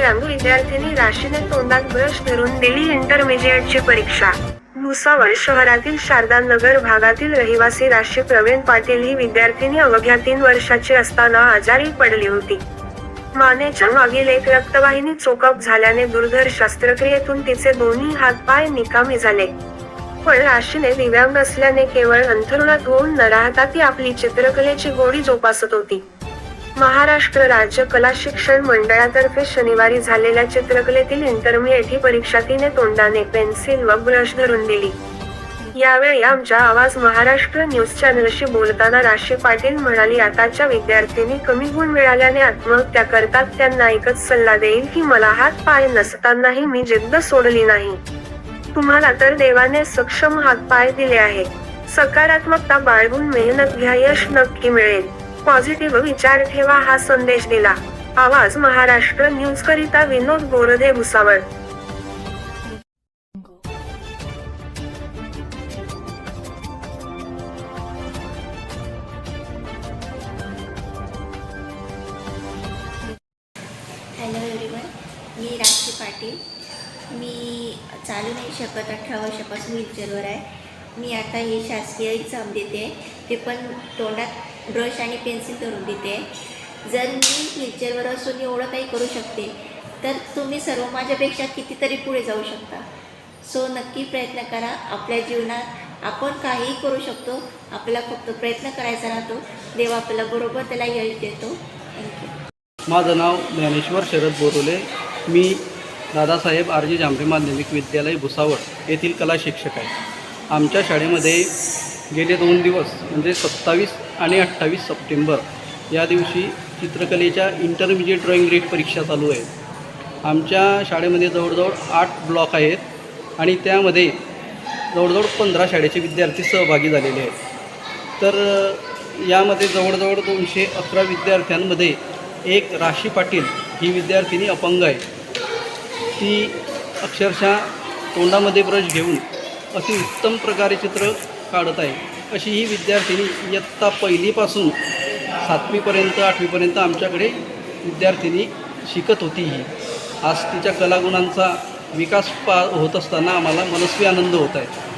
विद्यार्थीने तोंडात ब्रश धरून दिली इंटरमिजिएटची परीक्षा. भुसावळ शहरातील शारदानगर भागातील रहिवासी राशी प्रवीण पाटील ही विद्यार्थिनी अवघ्या तीन वर्षाची असताना आजारी पडली होती. मानेच्या मागील एक रक्तवाहिनी चोकअप झाल्याने दुर्धर शस्त्रक्रियेतून तिचे दोन्ही हातपाय निकामी झाले. पण राशीने दिव्यांग असल्याने केवळ अंथरुणात होऊन न राहता ती आपली चित्रकलेची गोडी जोपासत होती. महाराष्ट्र राज्य कला शिक्षण मंडळातर्फे शनिवारी झालेल्या चित्रकलेतील इंटरमिडिएट ही परीक्षा तिने तोंडाने पेन्सिल व ब्रश धरून दिली. यावेळी आमच्या आवाज महाराष्ट्र न्यूज चॅनलशी बोलताना राशी पाटील म्हणाली आताच्या विद्यार्थ्यांनी कमी गुण मिळाल्याने आत्महत्या करतात. त्यांना एकच सल्ला देईल की मला हात पाय नसतानाही मी जिद्द सोडली नाही. तुम्हाला तर देवाने सक्षम हात पाय दिले आहे सकारात्मकता बाळगून मेहनत घ्या यश नक्की मिळेल. पॉझिटिव्ह विचार ठेवा हा संदेश दिला. आवाज महाराष्ट्र न्यूज करिता विनोद बोरदे भुसावळ. हॅलो एव्हरीवन मी राक्षी पाटील. मी चालू नाही शकत अठरा वर्षापासून व्हीलचेअरवर आहे. मी आता ही शासकीय एक्झाम देते. ते पण तोंडात ब्रश आणि पेन्सिल धरून देते. जर मी व्हीलचेअरवर असून एवढं काही करू शकते तर तुम्ही सर्व माझ्यापेक्षा कितीतरी पुढे जाऊ शकता. सो नक्की प्रयत्न करा. आपल्या जीवनात आपण काहीही करू शकतो. आपल्याला फक्त प्रयत्न करायचा राहतो. देव आपल्याला बरोबर त्याला यश देतो. थँक्यू माझं नाव ज्ञानेश्वर शरद बोरोले. मी दादासाहेब आरजी जांभरे माध्यमिक विद्यालय भुसावळ येथील कला शिक्षक आहे. आमच्या शाळेमध्ये गेले दोन दिवस म्हणजे सत्तावीस आणि अठ्ठावीस सप्टेंबर या दिवशी चित्रकलेच्या इंटरमिजिएट ड्रॉईंग रेट परीक्षा चालू आहे. आमच्या शाळेमध्ये जवळजवळ आठ ब्लॉक आहेत आणि त्यामध्ये जवळजवळ पंधरा शाळेचे विद्यार्थी सहभागी झालेले आहेत. तर यामध्ये जवळजवळ दोनशे अकरा विद्यार्थ्यांमध्ये एक राशी पाटील ही विद्यार्थिनी अपंग आहे. ती अक्षरशः तोंडामध्ये ब्रश घेऊन अतिउत्तम प्रकारे चित्र काढत आहे. अशी ही विद्यार्थिनी इयत्ता पहिलीपासून सातवीपर्यंत आठवीपर्यंत आमच्याकडे विद्यार्थिनी शिकत होती ही. आज तिच्या कलागुणांचा विकास पा होत असताना आम्हाला मनस्वी आनंद होत आहे.